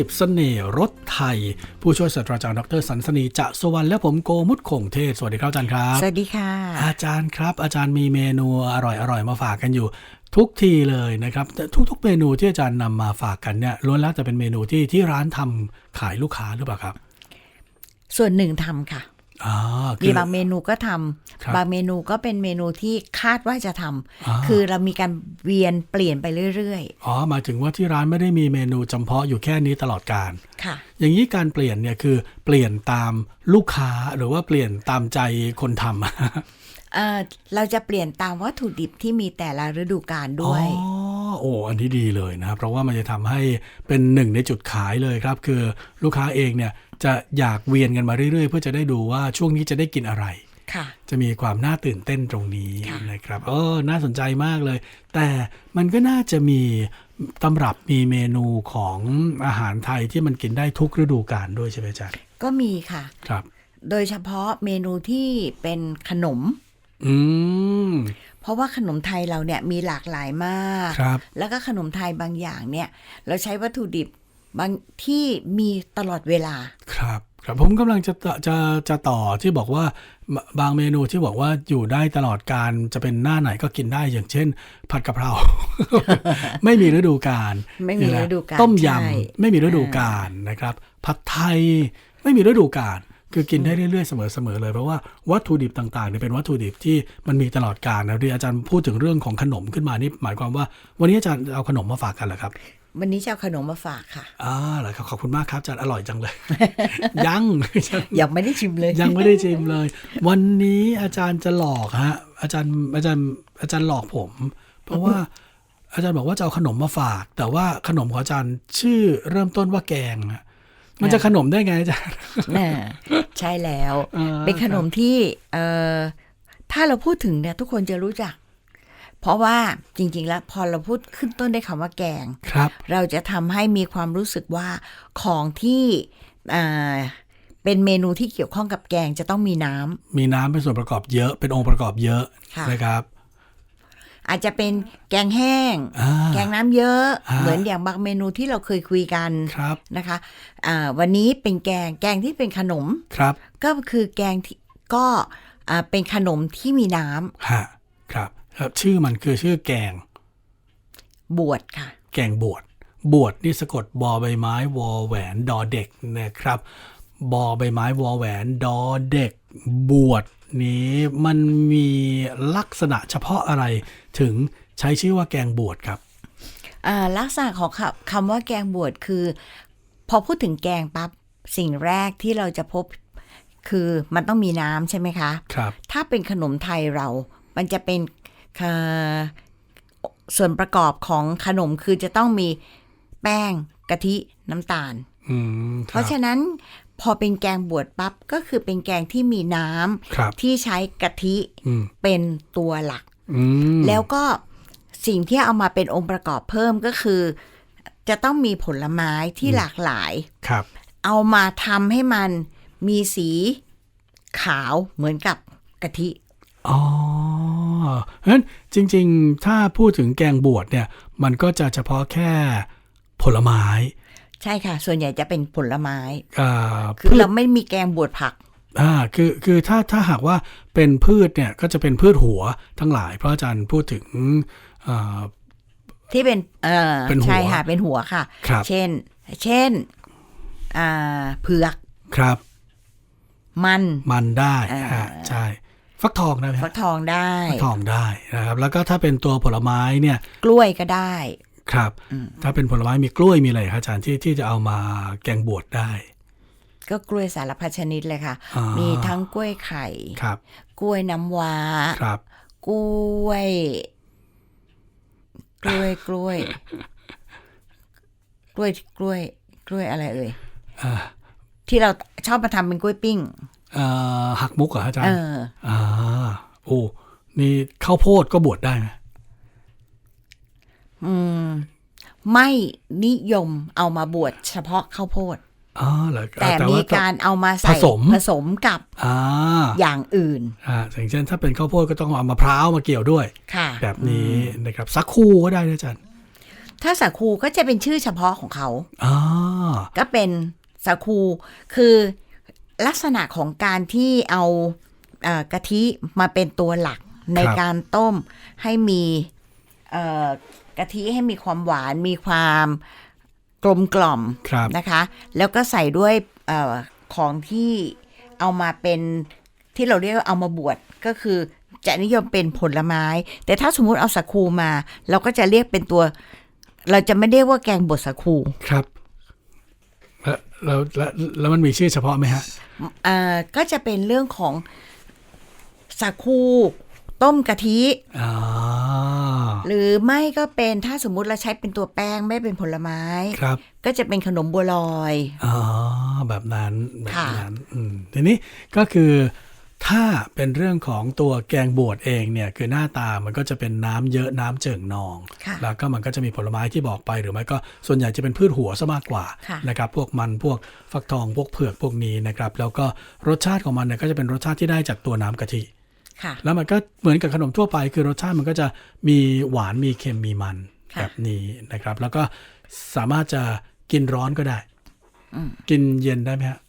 สิบเสน่ห์รถไทย ผู้ช่วยศาสตราจารย์ดรสันสนีจะสวรรณและผมโกมุตคงเทศ สวัสดีครับอาจารย์ครับ สวัสดีค่ะ อาจารย์ครับ อาจารย์มีเมนูอร่อยๆมาฝากกันอยู่ ทุกทีเลยนะครับแต่ทุกๆ เมนูที่อาจารย์นำมาฝากกันเนี่ยล้วนแล้วแต่เป็นเมนูที่ที่ร้านทำขายลูกค้าหรือเปล่าครับ ส่วนหนึ่งทำค่ะอ๋อคื มีอบางเมนูก็ทำครับบางเมนูก็เป็นเมนูที่คาดว่าจะทำอ่าคือเรามีการเวียนเปลี่ยนไปเรื่อยอ๋อหมายถึงว่าที่ร้านไม่ได้มีเมนูจำเพาะอยู่แค่นี้ตลอดการๆค่ะ อย่างนี้การเปลี่ยนเนี่ยคือเปลี่ยนตามลูกค้าหรือว่าเปลี่ยนตามใจคนทำเอ่อเราจะเปลี่ยนตามวัตถุดิบที่มีแต่ละฤดูกาลด้วยอ๋อโอ้อันนี้ดีเลยนะครับเพราะว่ามันจะทำให้เป็นหนึ่งในจุดขายเลยครับ คือลูกค้าเองเนี่ย จะอยากเวียนกันมาเรื่อยๆ เพื่อจะได้ดูว่าช่วงนี้จะได้กินอะไรค่ะจะมีความน่าตื่นเต้นตรงนี้ค่ะนะครับเออน่าสนใจมากเลย แต่มันก็น่าจะมีตำรับมีเมนูของอาหารไทยที่มันกินได้ทุกฤดูกาลด้วยใช่ไหมจ๊ะก็มีค่ะ ครับ โดยเฉพาะเมนูที่เป็นขนม อืมเพราะว่าขนมไทยเราเนี่ยมีหลากหลายมากครับแล้วก็ขนมไทยบางอย่างเนี่ย เราใช้วัตถุดิบ บางที่มีตลอดเวลา ครับครับผมกำลังจะจะจะจะต่อที่บอกว่าบางเมนูที่บอกว่าอยู่ได้ตลอดการจะเป็นหน้าไหนก็กินได้อย่างเช่น ผัดกะเพรา ไม่มีฤดูกาลไม่มีฤดูกาลต้มยใช่ำไม่มีฤดูกาลนะครับ ผัดไทยไม่มีฤดูกาลคือกินได้เรื่อยๆ เสมอๆ เลย เพราะว่าวัตถุดิบต่างๆเนี่ยเป็นวัตถุดิบที่มันมีตลอดกาลนะที่อาจารย์พูดถึงเรื่องของขนมขึ้นมานี่หมายความว่า วันนี้อาจารย์เอาขนมมาฝากกันเหรอครับ วันนี้จะเอาขนมมาฝากค่ะอ่าเหรอครับขอบคุณมากครับอาจารย์อร่อยจังเลยยังยังยังไม่ได้ชิมเลย ยังไม่ได้ชิมเลย วันนี้อาจารย์จะหลอกฮะ อาจารย์อาจารย์อาจารย์หลอกผม เพราะว่าอาจารย์บอกว่าจะเอาขนมมาฝาก แต่ว่าขนมของอาจารย์ชื่อเริ่มต้นว่าแกงอะมันจะขนมได้ไงอาจารย์น่ะใช่แล้วอ่าเป็นขนมที่เอ่อถ้าเราพูดถึงเนี่ยทุกคนจะรู้จัก เพราะว่าจริงๆ แล้วพอเราพูดขึ้นต้นด้วยคำว่าแกงครับเราจะทำให้มีความรู้สึกว่าของที่อ่าเป็นเมนูที่เกี่ยวข้องกับแกงจะต้องมีน้ำมีน้ำเป็นส่วนประกอบเยอะเป็นองค์ประกอบเยอะค่ะนะครับ อาจจะเป็นแกงแห้งอ่าแกงน้ำเยอะอ่าเหมือนอย่างบางเมนูที่เราเคยคุยกันครับนะคะอ่าวันนี้เป็นแกงแกงที่เป็นขนมครับก็คือแกงที่ก็อ่าเป็นขนมที่มีน้ำฮะครับ ครับชื่อมันคือชื่อแกง บวชค่ะ แกงบวชบวชนี่สะกดบอใบไม้วอแหวนดอเด็กนะครับบอใบไม้วอแหวนดอเด็กบวชนี้มันมีลักษณะเฉพาะอะไรถึงใช้ชื่อว่าแกงบวชครับอ่าลักษณะของคำคำว่าแกงบวชคือ พอพูดถึงแกงปั๊บสิ่งแรกที่เราจะพบคือมันต้องมีน้ำใช่ไหมคะครับ ถ้าเป็นขนมไทยเรา มันจะเป็น เอ่อส่วนประกอบของขนมคือจะต้องมีแป้งกะทิน้ำตาลอืมคเพรับราะฉะนั้นพอเป็นแกงบวชปั๊บก็คือเป็นแกงที่มีน้ครับำที่ใช้กะทิอืมเป็นตัวหลักอืมแล้วก็สิ่งที่เอามาเป็นองค์ประกอบเพิ่มก็คือ จะต้องมีผลไม้ที่หลากหลายครับ เอามาทำให้มันมีสีขาวเหมือนกับกะทิ อ๋อเพราะฉะนั้นจริงๆ ถ้าพูดถึงแกงบวชเนี่ย มันก็จะเฉพาะแค่ผลไม้ ใช่ค่ะ ส่วนใหญ่จะเป็นผลไม้อ่าคือเราไม่มีแกงบวชผักอ่าคือคือถ้าถ้าหากว่าเป็นพืชเนี่ยก็จะเป็นพืชหัวทั้งหลาย เพราะอาจารย์พูดถึงอ่าที่เป็นเออเป็นหัวใช่ค่ะเป็นหัวค่ะครับเช่น เช่นอ่าเผือกครับ มันมันได้อ่าฮะใช่ ฟักทองได้ไหมฟักทองได้ฟักทองได้นะครับ แล้วก็ถ้าเป็นตัวผลไม้เนี่ย กล้วยก็ได้ ครับ ถ้าเป็นผลไม้มีกล้วยมีอะไรครับอาจารย์ที่ที่จะเอามาแกงบวชได้ ก็กล้วยสารพัดชนิดเลยค่ะอ่ามีมีทั้งกล้วยไข่ครับ กล้วยน้ำว้าครับ กล้วย กล้วยกล้วย กล้วยกล้วย กล้วยอะไรเอ่ยอ่าที่เราชอบมาทำเป็นกล้วยปิ้งเอ่อ หักมุกเหรออาจารเอย์ออ่าโอ้นี่ข้าวโพดก็บวชได้ไหมอืม ไม่นิยมเอามาบวชเฉพาะข้าวโพดอ๋อเหรอแต่ว่ามีการเอามาใส่ผสมผสมกับอ่าอย่างอื่นอ่าอย่างเช่นถ้าเป็นข้าวโพดก็ต้องเอามะพร้าวมาเกี่ยวด้วย ค่ะ แบบนี้นะครับสักคูก็ได้นะอาจารย์ถ้าสาคูก็จะเป็นชื่อเฉพาะของเขาอ๋อก็เป็นสาคูคือ ลักษณะของการที่เอาเอ่อกะทิมาเป็นตัวหลักในการต้มให้มีเอ่อกะทิให้มีความหวานมีความกลมกล่อมครับนะคะ แล้วก็ใส่ด้วยเออของที่เอามาเป็นที่เราเรียกว่าเอามาบวชก็คือจะนิยมเป็นผลไม้ แต่ถ้าสมมุติเอาสาคูมา เราก็จะเรียกเป็นตัว เราจะไม่เรียกว่าแกงบดสาคูครับ แล้วแล้วแล้วแล้วมันมีชื่อเฉพาะไหมฮะเอ่อก็จะเป็นเรื่องของสาคูต้มกะทิอ๋อหรือไม่ก็เป็นถ้าสมมุติเราใช้เป็นตัวแป้งไม่เป็นผลไม้ครับ ก็จะเป็นขนมบัวลอยอ๋อแบบนั้นแบบค่ะนั้นอืมทีนี้ก็คือ ถ้าเป็นเรื่องของตัวแกงบวชเองเนี่ยคือหน้าตามันก็จะเป็นน้ำเยอะน้ำเจิ่งนองค่ะแล้วก็มันก็จะมีผลไม้ที่บอกไปหรือไม่ก็ส่วนใหญ่จะเป็นพืชหัวซะมากกว่าค่ะนะครับพวกมันพวกฟักทองพวกเผือกพวกนี้นะครับแล้วก็รสชาติของมันเนี่ยก็จะเป็นรสชาติที่ได้จากตัวน้ำกะทิค่ะแล้วมันก็เหมือนกับขนมทั่วไป คือรสชาติมันก็จะมีหวานมีเค็มมีมันค่ะแบบนี้นะครับ แล้วก็สามารถจะกินร้อนก็ได้ กินเย็นได้ไหมฮะ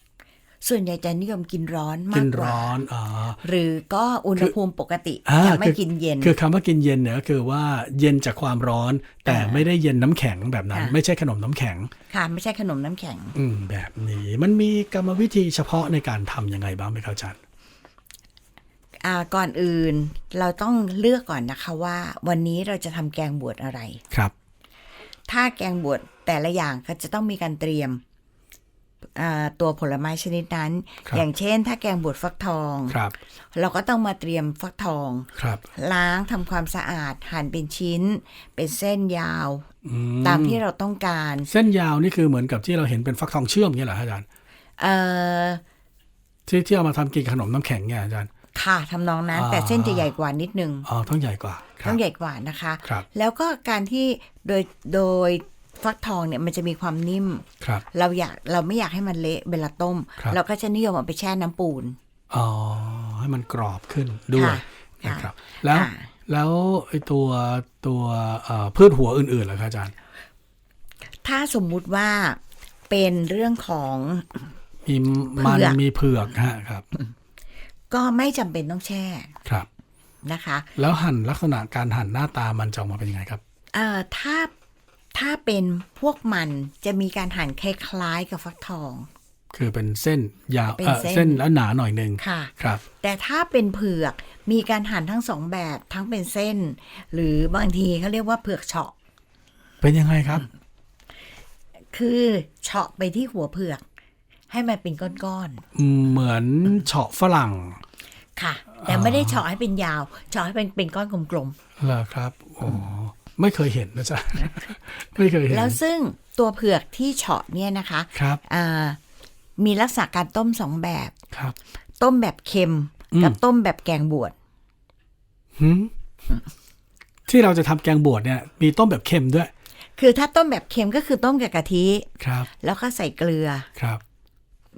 ส่วนใหญ่จะนิยมกินร้อนมากิกนกว่าร้อนอ๋อหรือก็อุณหภูมิปกติอ่าจะไม่คือกินเย็น คือคำว่ากินเย็นเนี่ยก็คือว่าเย็นจากความร้อน แต่อ่าไม่ได้เย็นน้ำแข็งแบบนั้นค่ะไม่ใช่ขนมน้ำแข็ง ค่ะไม่ใช่ขนมน้ำแข็ง อืมแบบนี้มันมีกรรมวิธีเฉพาะในการทำยังไงบ้างไหมครับอาจารย์อ่าก่อนอื่นเราต้องเลือกก่อนนะคะว่า วันนี้เราจะทำแกงบวชอะไร ครับ ถ้าแกงบวชแต่ละอย่างก็จะต้องมีการเตรียมอ่า ตัวผลไม้ชนิดนั้นครับอย่างเช่น ถ้าแกงบวชฟักทองครับเราก็ต้องมาเตรียมฟักทองครับล้างทำความสะอาดหั่นเป็นชิ้น เป็นเส้นยาวอืตามที่เราต้องการ เส้นยาวนี่คือเหมือนกับที่เราเห็นเป็นฟักทองเชื่อมอย่างเงี้ยเหรออาจารย์เอ่อที่ที่เอามาทำกินกับขนมน้ำแข็งเนี่ยอาจารย์ค่ะทำนองนั้นอ่าแต่เส้นจะใหญ่กว่านิดนึงอ๋อต้องใหญ่กว่าครัต้บองใหญ่กว่านะคะครับแล้วก็การที่โดยโดย ฟักทองเนี่ยมันจะมีความนิ่มครับเราอยากเราไม่อยากให้มันเละเวลาต้มครับเราก็จะนิยมเอาไปแช่น้ำปูน อ๋อ ให้มันกรอบขึ้นด้วยค่ะนะครับ แล้วค่ะแล้วไอ้ตัวตัวเอ่อพืชหัวอื่นๆเหรอครับอาจารย์ ถ้าสมมุติว่าเป็นเรื่องของมีมันเผือกมีเผือกฮะครับ ก็ไม่จำเป็นต้องแช่ครับนะคะ แล้วหั่นลักษณะการหั่นหน้าตามันจะออกมาเป็นยังไงครับเอ่อถ้า ถ้าเป็นพวกมันจะมีการหั่นคล้ายๆกับฟักทอง คือเป็นเส้นยาวเป็นเอ่อเส้นเส้นแล้วหนาหน่อยหนึ่งค่ะครับ แต่ถ้าเป็นเผือกมีการหั่นทั้งสองแบบทั้งเป็นเส้น หรือบางทีเขาเรียกว่าเผือกเฉาะ เป็นยังไงครับ คือเฉาะไปที่หัวเผือก ให้มันเป็นก้อนเหมือนเฉาะฝรั่งๆค่ะ แต่ไม่ได้เฉาะให้เป็นยาวเฉาะให้เป็นเป็นก้อนกลมเหรอครับอ๋อ ไม่เคยเห็นนะจ๊ะไม่เคยๆเห็น แล้วซึ่งตัวเผือกที่เฉาะเนี่ยนะคะครับอ่ามีลักษณะการต้มสองแบบครับ ต้มแบบเค็มอืมกับต้มแบบแกงบวชหืมที่เราจะทำแกงบวชเนี่ย มีต้มแบบเค็มด้วย คือถ้าต้มแบบเค็มก็คือต้มกับกะทิครับ แล้วก็ใส่เกลือครับ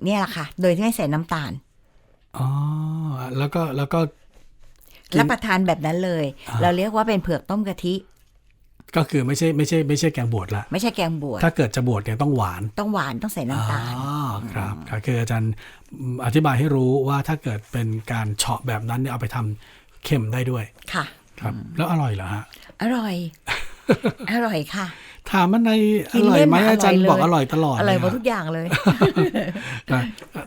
เนี่ยแหละค่ะ โดยที่ไม่ใส่น้ำตาลอ๋อแล้วก็แล้วก็กินรับประทานแบบนั้นเลยอ่าเราเรียกว่าเป็นเผือกต้มกะทิ ก็คือไม่ใช่ไม่ใช่ไม่ใช่แกงบวชละไม่ใช่แกงบวชถ้าเกิดจะบวชเนี่ยต้องหวาน ต้องหวานต้องใส่น้ำตาลอ๋อครับครับคืออาจารย์อธิบายให้รู้ว่าถ้าเกิดเป็นการเฉาะแบบนั้นเนี่ยเอาไปทำเค็มได้ด้วยค่ะ ครับ แล้วอร่อยเหรอฮะอร่อย อร่อยค่ะถามมันในกิอนร่อยเล่นไหมน่ะอาจารย์อร่อยเลยบอกอร่อยตลอดอร่อยหมดเลทุกอย่างเลยแต่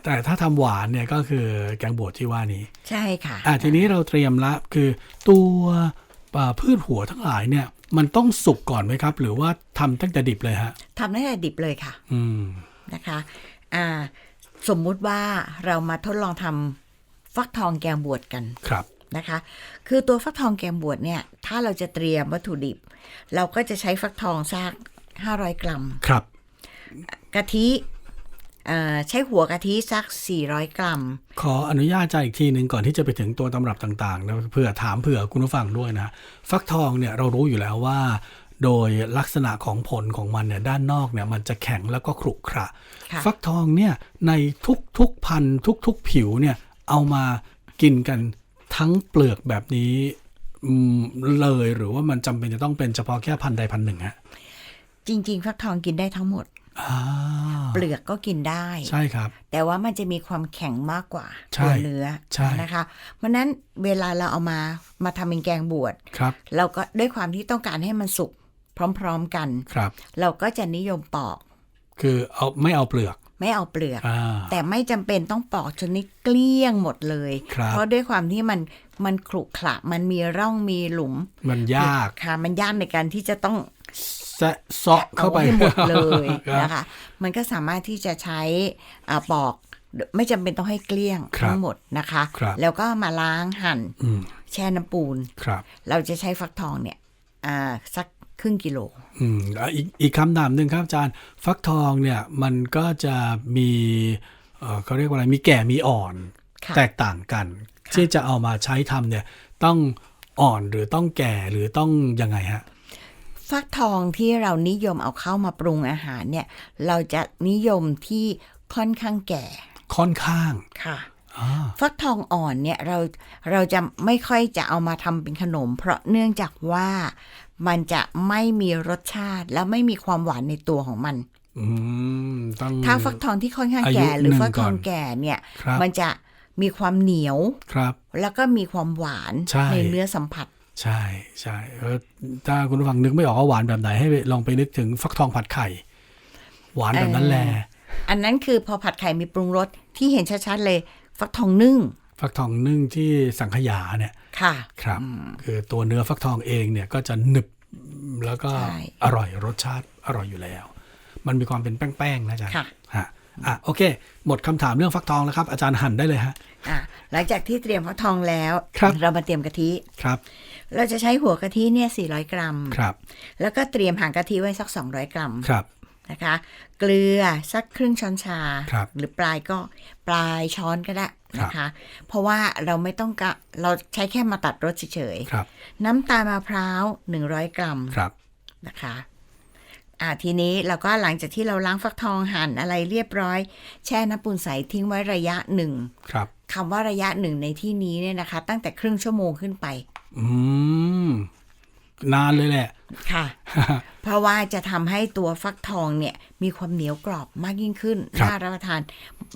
แต่ถ้าทำหวานเนี่ยก็คือแกงบวชที่ว่านี้ ใช่ค่ะอะทีนี้เราเตรียมละคือตัวอ่าพืชหัวทั้งหลายเนี่ย มันต้องสุกก่อนไหมครับ หรือว่าทำตั้งแต่ดิบเลยฮะทำตั้งแต่ดิบเลยค่ะ อืมนะคะอ่าสมมุติว่าเรามาทดลองทำฟักทองแกงบวชกันครับนะคะ คือตัวฟักทองแกงบวชเนี่ย ถ้าเราจะเตรียมวัตถุดิบ เราก็จะใช้ฟักทองสัก500กรัมครับ กะทิเอ่อ ใช้หัวกะทิสัก 400 กรัม ขออนุญาตอาจารย์อีกทีหนึ่งก่อนที่จะไปถึงตัวตำรับต่างๆนะเผื่อถามเผื่อคุณผู้ฟังด้วยนะ ฟักทองเนี่ยเรารู้อยู่แล้วว่า โดยลักษณะของผลของมันเนี่ยด้านนอกเนี่ยมันจะแข็งแล้วก็ขรุขระค่ะฟักทองเนี่ยในทุกๆพันธุ์ทุกๆผิวเนี่ยเอามากินกันทั้งเปลือกแบบนี้อืมเลยหรือว่ามันจำเป็นจะต้องเป็นเฉพาะแค่พันธุ์ใดพันธุ์หนึ่งฮะจริง ๆ ฟักทองกินได้ทั้งหมดอ่า เปลือกก็กินได้ ใช่ครับ แต่ว่ามันจะมีความแข็งมากกว่าใช่ตัวเนื้อใช่นะคะ เพราะฉะนั้นเวลาเราเอามามาทำเป็นแกงบวชครับเราก็ด้วยความที่ต้องการให้มันสุกพร้อมๆกันครับ เราก็จะนิยมปอก คือเอาไม่เอาเปลือกไม่เอาเปลือกอ่าแต่ไม่จำเป็นต้องปอกจนนี้เกลี้ยงหมดเลยครับเพราะด้วยความที่มันมันขรุขระมันมีร่องมีหลุม มันยากค่ะ มันยากในการที่จะต้อง แซะเซาะเข้าไปให้หมดเลยครับนะคะ มันก็สามารถที่จะใช้อ่าปอกไม่จำเป็นต้องให้เกลี้ยงครับทั้งหมดนะคะครับแล้วก็มาล้างหั่นอืมแช่น้ำปูนครับ เราจะใช้ฟักทองเนี่ยอ่าสักครึ่งกิโลอืมอะอีกอีกคำถามหนึ่งครับอาจารย์ ฟักทองเนี่ยมันก็จะมีเอ่อเขาเรียกว่าอะไรมีแก่มีอ่อนค่ะแตกต่างกัน ที่จะเอามาใช้ทำเนี่ยต้องอ่อนหรือต้องแก่หรือต้องยังไงฮะ ฟักทองที่เรานิยมเอาเข้ามาปรุงอาหารเนี่ย เราจะนิยมที่ค่อนข้างแก่ ค่อนข้างค่ะอ่าฟักทองอ่อนเนี่ยเราเราจะไม่ค่อยจะเอามาทำเป็นขนม เพราะเนื่องจากว่ามันจะไม่มีรสชาติและไม่มีความหวานในตัวของมันอืมต้องถ้าฟักทองที่ค่อนข้างอายุแก่ หรือหนึ่งฟักทองก่อนแก่เนี่ยครับมันจะมีความเหนียวครับ แล้วก็มีความหวานใช่เนื้อสัมผัส ใช่ใช่เออถ้าคุณผู้ฟังนึกไม่ออกว่าหวานแบบไหนให้ไปลองไปนึกถึงฟักทองผัดไข่ หวานแบบนั้นแหละอันนั้นคือพอผัดไข่มีปรุงรสที่เห็นชัดๆเลย ฟักทองนึ่ง ฟักทองนึ่งที่สังขยาเนี่ยค่ะครับ คือตัวเนื้อฟักทองเองเนี่ยก็จะหนึบแล้วก็ใช่อร่อยรสชาติอร่อยอยู่แล้ว มันมีความเป็นแป้งๆนะอาจารย์ค่ะฮะอะโอเค หมดคำถามเรื่องฟักทองแล้วครับ อาจารย์หั่นได้เลยฮะอะหลังจากที่เตรียมฟักทองแล้วครับเรามาเตรียมกะทิครับ เราจะใช้หัวกะทิเนี่ย 400 กรัม ครับ แล้วก็เตรียมหางกะทิไว้สัก 200 กรัม ครับ นะคะ เกลือสักครึ่งช้อนชา ครับหรือปลายก็ปลายช้อนก็ได้นะคะเพราะว่าเราไม่ต้องกะเราใช้แค่มาตัดรสเฉยครับ ๆ น้ำตาลมะพร้าว 100 กรัม ครับ นะคะอ่าทีนี้เราก็หลังจากที่เราล้างฟักทองหั่นอะไรเรียบร้อย แช่น้ำปูนใสทิ้งไว้ระยะหนึ่งครับ คำว่าระยะหนึ่งในที่นี้เนี่ยนะคะ ตั้งแต่ครึ่งชั่วโมงขึ้นไป อืม นานเลยแหละ ค่ะ เพราะว่าจะทำให้ตัวฟักทองเนี่ย มีความเหนียวกรอบมากยิ่งขึ้นครับ น่ารับประทาน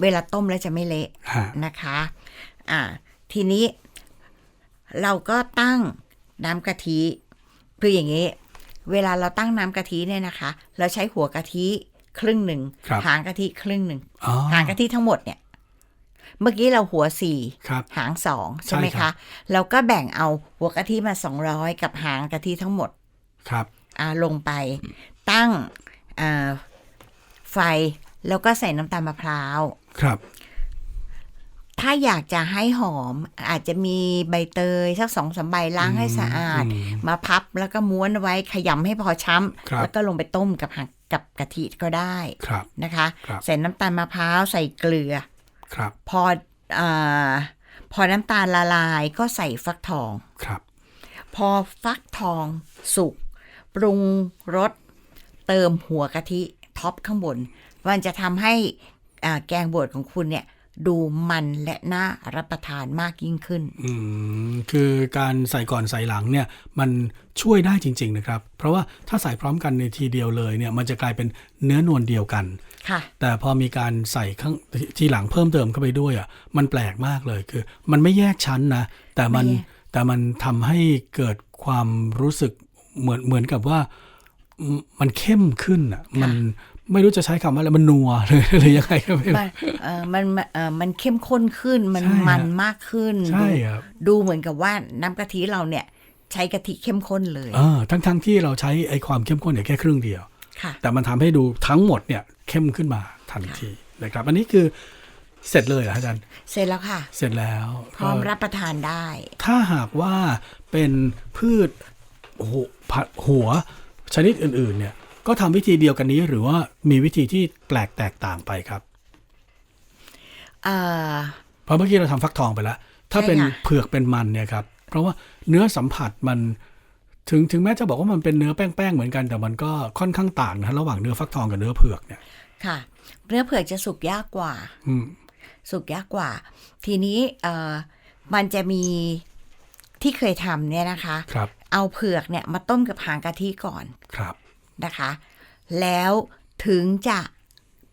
เวลาต้มแล้วจะไม่เละ ฮะนะคะ อ่า ทีนี้เราก็ตั้งน้ำกะทิ คืออย่างนี้ เวลาเราตั้งน้ำกะทิเนี่ยนะคะ เราใช้หัวกะทิครึ่งหนึ่งครับ หางกะทิครึ่งหนึ่ง อ๋อหางกะทิทั้งหมดเนี่ย เมื่อกี้เราหัวสี่ครับหางสองใช่ไหมใช่ครัคะบเราก็แบ่งเอาหัวกะทิมาสองร้อยกับหางกะทิทั้งหมดครับอ่าลงไปตั้งอ่าไฟแล้วก็ใส่น้ำตาลมะพร้าวครับถ้าอยากจะให้หอมอาจจะมีใบเตยสักสองสามใบล้างให้สะอาดอืมมาพับแล้วก็ม้วนเอาไว้ขยำให้พอช้ครับำแล้วก็ลงไปต้มกับหักกับกะทิก็ได้ครับนะคะครับใส่น้ำตาลมะพร้าวใส่เกลือ ครับพออาพอน้ำตาลละลายก็ใส่ฟักทองครับ พอฟักทองสุกปรุงรสเติมหัวกะทิท็อปข้างบน มันจะทำให้อ่าแกงบวชของคุณเนี่ยดูมันและน่ารับประทานมากยิ่งขึ้น อืม คือการใส่ก่อนใส่หลังเนี่ย มันช่วยได้จริง ๆ นะครับ เพราะว่าถ้าใส่พร้อมกันในทีเดียวเลยเนี่ย มันจะกลายเป็นเนื้อนวลเดียวกันค่ะ แต่พอมีการใส่ข้างทีหลังเพิ่มเติมเข้าไปด้วยอะมันแปลกมากเลยคือ มันไม่แยกชั้นนะ แต่มันไม่แยกแต่มันทำให้เกิดความรู้สึกเหมือนเหมือนกับว่าอืมมันเข้มขึ้นอะมันไม่รู้จะใช้คำว่าอะไรมันนัวหรือหรือยังไงก็ไม่รู้มันเอ่อมันเอ่อมันเข้มข้นขึ้นมันใช่ฮะมันมากขึ้นใช่ดูครับดูเหมือนกับว่าน้ำกะทิเราเนี่ย ใช้กะทิเข้มข้นเลยเออทั้งทั้งที่เราใช้ไอ้ความเข้มข้นเนี่ยแค่ครึ่งเดียวค่ะ แต่มันทำให้ดูทั้งหมดเนี่ยเข้มขึ้นมาทันทีนะครับ อันนี้คือเสร็จเลยเหรออาจารย์ เสร็จแล้วค่ะ เสร็จแล้ว พร้อมก็รับประทานได้ ถ้าหากว่าเป็นพืชหัวผัดหัวชนิดอื่น ๆ เนี่ย ก็ทำวิธีเดียวกันนี้หรือว่ามีวิธีที่แปลกแตกต่างไปครับเอ่อเพราะเมื่อกี้เราทำฟักทองไปแล้ว ถ้าใช่เป็นค่ะเผือกเป็นมันเนี่ยครับ เพราะว่าเนื้อสัมผัสมัน ถึงถึงแม้จะบอกว่ามันเป็นเนื้อแป้งๆเหมือนกัน แต่มันก็ค่อนข้างต่างนะระหว่างเนื้อฟักทองกับเนื้อเผือกเนี่ย ค่ะ เนื้อเผือกจะสุกยากกว่า อืมสุกยากกว่า ทีนี้เอ่อมันจะมีที่เคยทำเนี่ยนะคะครับเอาเผือกเนี่ยมาต้มกับหางกะทิก่อนครับนะคะ แล้วถึงจะ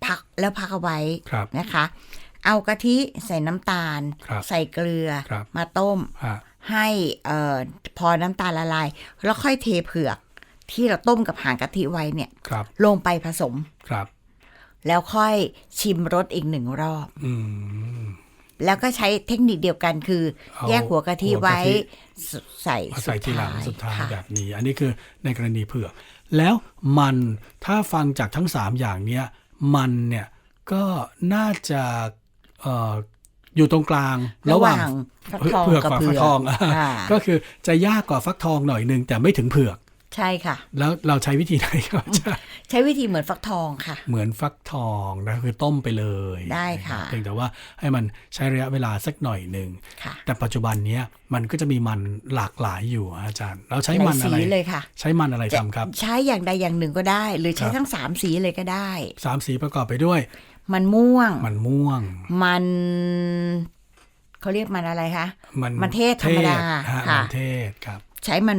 พักแล้วพักเอาไว้ครับนะคะ เอากะทิใส่น้ำตาลครับใส่เกลือครับมาต้มฮะ ให้เอ่อพอน้ำตาลละลาย แล้วค่อยเทเผือกที่เราต้มกับหางกะทิไว้เนี่ยครับลงไปผสมครับ แล้วค่อยชิมรสอีกหนึ่งรอบอืมแล้วก็ใช้เทคนิคเดียวกันคือเอาแยกหัวกะทิหัวกะทิไว้สใส่มาใส่ทีหลังสุดท้ายค่ะแบบนี้ อันนี้คือในกรณีเผือก แล้วมันถ้าฟังจากทั้งสามอย่างเนี้ยมันเนี่ยก็น่าจะเอ่ออยู่ตรงกลาง ระหว่างฟักทองเผือกกับกับเผืฟัอกกทองอะอ่าก็คือจะยากกว่าฟักทองหน่อยนึงแต่ไม่ถึงเผือกใช่ค่ะ แล้วเราใช้วิธีไหนครับอาจารย์ใช้วิธีเหมือนฟักทองค่ะ เหมือนฟักทองนะคือต้มไปเลยได้ค่ะเพียงแต่ว่าให้มันใช้ระยะเวลาสักหน่อยหนึ่งค่ะแต่ปัจจุบันเนี้ยมันก็จะมีมันหลากหลายอยู่อาจารย์ เราใช้หลามัยนสีอะไรเลยค่ะ ใช้มันอะไรทำครับ ใช้อย่างใดอย่างหนึ่งก็ได้ หรือใช้ครับทั้งสามสีเลยก็ได้สามสีประกอบไปด้วย มันม่วง มันม่วง มันเขาเรียกมันอะไรคะ มันมันเทศธรรมดาเทศฮะค่ะมันเทศครับ ใช้มัน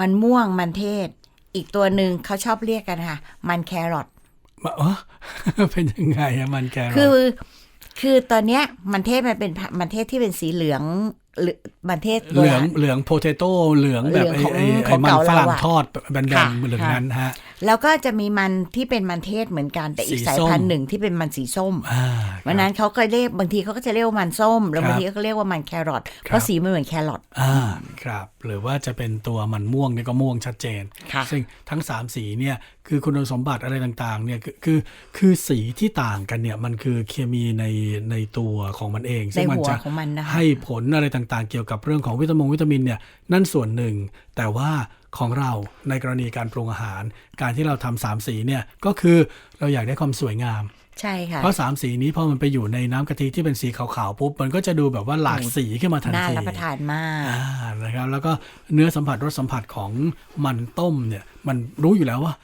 มันม่วงมันเทศ อีกตัวหนึ่งเขาชอบเรียกกันค่ะ มันแครอทมาเออเป็นยังไงอะมันแครอทคือ คือตอนเนี้ยมันเทศมันเป็นมันเทศที่เป็นสีเหลืองหรือมันเทศโบเหลืองราณเหลืองโพเตโต้เหลืองแบบไอ้เหลืองของไอ้ขไอ้องมันเก่าฝรั่งเราอะทอดแบนค่ะๆเหลืองค่ะนั้นฮะ แล้วก็จะมีมันที่เป็นมันเทศเหมือนกันแต่อีกสีสายส้มพันธุ์หนึ่งที่เป็นมันสีส้มอ่าวันนั้นเขาก็เรียกบางทีเขาก็จะเรียกว่ามันส้ม แล้วครับบางทีก็เรียกว่ามันแครอทคเพรับราะสีมันเหมือนแครอทอ่าครับ หรือว่าจะเป็นตัวมันม่วงเนี่ยก็ม่วงชัดเจนค่ะซึ่งทั้ง 3 สีเนี่ยคือคุณสมบัติอะไรต่างๆเนี่ยคือคือคือสีที่ต่างกันเนี่ยมันคือเคมีในในตัวของมันเองในซึ่งมันหัวจะของมันนะคะให้ผลอะไรต่างๆ เกี่ยวกับเรื่องของวิตามินวิตามินเนี่ยนั่นส่วนหนึ่ง แต่ว่าของเราในกรณีการปรุงอาหาร การที่เราทำสามสีเนี่ยก็คือเราอยากได้ความสวยงามใช่ค่ะเพราะสามสีนี้พอมันไปอยู่ในน้ำกะทิที่เป็นสีขาวๆปุ๊บมันก็จะดูแบบว่าหลากสีขึ้นมาทันน่าทีรับประทานมากอ่านะครับแล้วก็เนื้อสัมผัสรสสัมผัสของมันต้มเนี่ยมันรู้อยู่แล้วว่า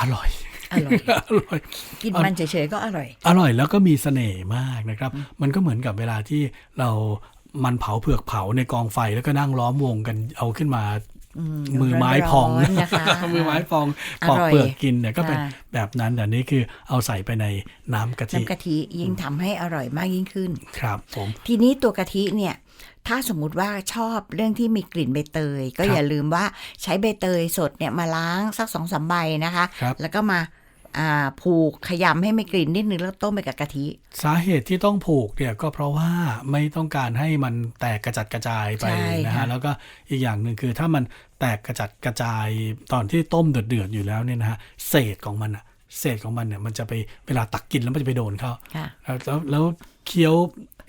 อร่อยอร่อยอร่อยกินมันเฉยๆก็อร่อย อร่อยแล้วก็มีเสน่ห์มากนะครับ มันก็เหมือนกับเวลาที่เรามันเผาเผือกเผาในกองไฟแล้วก็นั่งล้อมวงกันเอาขึ้นมา มือไม้พองร้อนๆนะคะมือไม้พองอปอกร่อยเปลือกกินเนี่ยก็เป็นค่ะแบบนั้นแต่นี่คือเอาใส่ไปในน้ำกะทิน้ำกะทิยิ่งทำให้อร่อยมากยิ่งขึ้น ครับผมทีนี้ตัวกะทิเนี่ยถ้าสมมุติว่าชอบเรื่องที่มีกลิ่นใบเตย ก็ครับอย่าลืมว่าใช้ใบเตยสดเนี่ยมาล้างสักสองสามใบนะคะครับแล้วก็มาอ่า ผูกขยำให้มีกลิ่นนิดนึงแล้วต้มไปกับกะทิ สาเหตุที่ต้องผูกเนี่ยก็เพราะว่าไม่ต้องการให้มันแตกกระจัดกระจายไปใช่นะค่ะฮะแล้วก็อีกอย่างหนึ่งคือถ้ามันแตกกระจัดกระจายตอนที่ต้มเดือดๆอยู่แล้วเนี่ยนะฮะเศษของมันอะเศษของมันเนี่ยมันจะไปเวลาตักกินแล้วมันจะไปโดนเขาค่ะแล้วแล้วแล้วเคี้ยว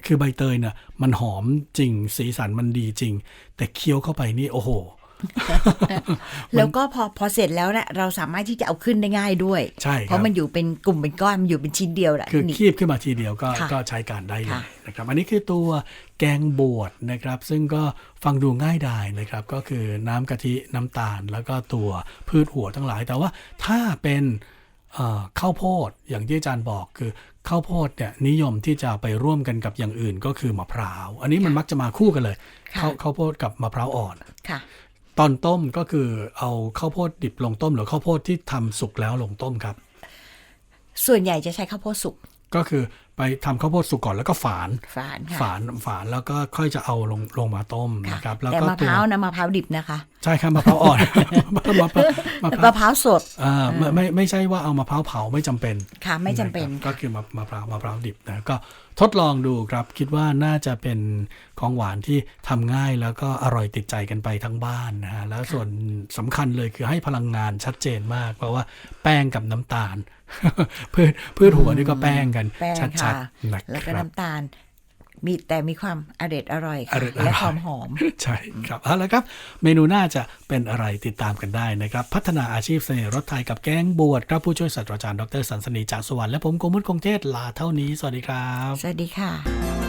คือใบเตยเนี่ยมันหอมจริงสีสันมันดีจริง แต่เคี้ยวเข้าไปนี่โอ้โห แล้วก็พอพอเสร็จแล้วเนี่ยเราสามารถที่จะเอาขึ้นได้ง่ายด้วย ใช่ครับเพราะมันอยู่เป็นกลุ่มเป็นก้อนมันอยู่เป็นชิ้นเดียวแหละคือนี่คีบขึ้นมาทีเดียวก็ค่ะก็ใช้การได้เลค่ะยนะครับ อันนี้คือตัวแกงบวชนะครับ ซึ่งก็ฟังดูง่ายดายนะครับ ก็คือน้ำกะทิน้ำตาล แล้วก็ตัวพืชหัวทั้งหลาย แต่ว่าถ้าเป็นเอ่อข้าวโพดอย่างที่อาจารย์บอกคือข้าวโพดเนี่ยนิยมที่จะไปร่วมกันกับอย่างอื่นก็คือมะพร้าว อันนี้มันมักจะมาคู่กันเลยค่ะข้าวข้าวโพดกับมะพร้าวอ่อนค่ะ ตอนต้มก็คือเอาข้าวโพดดิบลงต้ม หรือข้าวโพดที่ทำสุกแล้วลงต้มครับ ส่วนใหญ่จะใช้ข้าวโพดสุกก็คือ ไปทำข้าวโพดสุกก่อนแล้วก็ฝาน ฝานค่ะฝานฝานแล้วก็ค่อยจะเอาลงลงมาต้มค่ะนะครับ แล้วแต่ก็มะพตัวร้าวนะมะพร้าวดิบนะคะ ใช่ครับมะพร้าวอ่อน มะพร้าวมะพร้าวมะพร้าวมะพร้าวสด อ่าไม่ไม่ไม่ใช่ว่าเอามะพร้าวเผาไม่จำเป็นค่ะไม่จำเป็นนะครับก็คือมะมะพร้าวมะพร้าวดิบนะก็ทดลองดูครับคิดว่าน่าจะเป็นของหวานที่ทำง่ายแล้วก็อร่อยติดใจกันไปทั้งบ้านนะฮะแล้วส่วนสำคัญเลยคือให้พลังงานชัดเจนมาก เพราะว่าแป้งกับน้ำตาล พืชพืชหัวนี่ก็แป้งกันแป้งชัค่ะดๆนะแล้วคก็รับน้ำตาล มีแต่มีความอร่อยอร่อยอค่ะร่อยอร่อยและความหอม ใช่ครับเอาละครับ เมนูน่าจะเป็นอะไรติดตามกันได้นะครับ พัฒนาอาชีพเสน่ห์รถไทยกับแกงบวชครับผู้ช่วยศาสตราจารย์ดรสันสนีจากสวรรค์และผมโกมุตคงเทศลาเท่านี้ สวัสดีครับ สวัสดีค่ะ